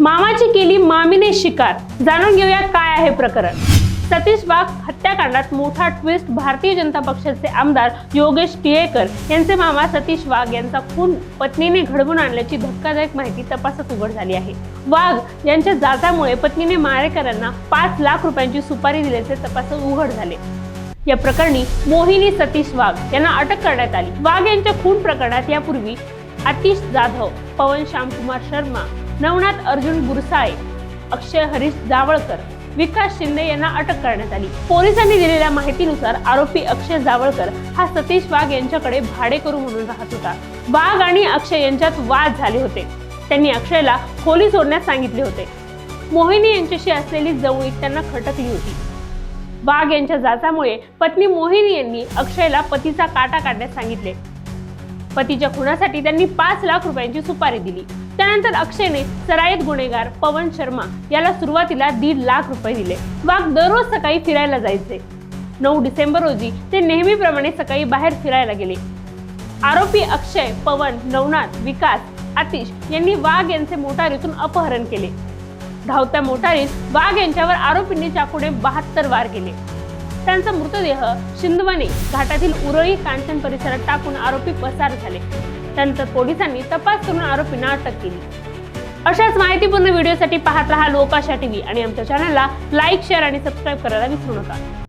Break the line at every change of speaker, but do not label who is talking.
मामाची केली मामीने शिकार. जाणून घेऊया काय आहे प्रकरण. सतीश वाघ हत्याकांडात मोठा ट्विस्ट भारतीय जनता पक्षाचे आमदार योगेश टिळेकर यांचे मामा सतीश वाघ यांचा खून पत्नीने घडवून आणल्याची धक्कादायक माहिती तपासात उघड झाली आहे. वाघ यांच्या जाचामुळे पत्नीने मारेकरांना पाच लाख रुपयांची सुपारी दिल्याचे तपासात उघड झाले. या प्रकरणी मोहिनी सतीश वाघ यांना अटक करण्यात आली. वाघ यांच्या खून प्रकरणात यापूर्वी आतिश जाधव पवन श्यामकुमार शर्मा नवनाथ अर्जुन गुरसाळे अक्षय हरीश जावळकर विकास शिंदे यांना अटक करण्यात आली. पोलिसांनी दिलेल्या माहितीनुसार आरोपी अक्षय जावळकर हा सतीश वाघ यांच्याकडे भाडेकरू म्हणून राहत होता. वाघ आणि अक्षय यांच्यात वाद झाले होते. त्यांनी अक्षयला खोली सोडण्यास सांगितले होते. मोहिनी यांच्याशी असलेली जवळीक त्यांना खटकली होती. वाघ यांच्या जाचामुळे पत्नी मोहिनी यांनी अक्षयला पतीचा काटा काढण्यास सांगितले. पतीच्या खुनासाठी त्यांनी पाच लाख रुपयांची सुपारी दिली. त्यानंतर अक्षयने सराईत गुन्हेगार पवन शर्मा याला सुरुवातीला दीड लाख रुपये दिले. वाघ दररोज सकाळी फिरायला जायचे. नऊ डिसेंबर रोजी ते नेहमीप्रमाणे सकाळी बाहेर फिरायला गेले. आरोपी अक्षय पवन नवनाथ विकास आतिश यांनी वाघ यांचे मोटारीतून अपहरण केले. धावत्या मोटारीत वाघ यांच्यावर आरोपींनी चाकूने बहात्तर वार केले. त्यांचा मृतदेह शिंदवाने घाटातील उरळी कांचन परिसरात टाकून आरोपी पसार झाले. त्यानंतर पोलिसांनी तपास करून आरोपींना अटक केली. अशाच माहितीपूर्ण व्हिडिओसाठी पाहत रहा लोकाशा टीव्ही आणि आमच्या चॅनलला लाईक शेअर आणि सबस्क्राईब करायला विसरू नका.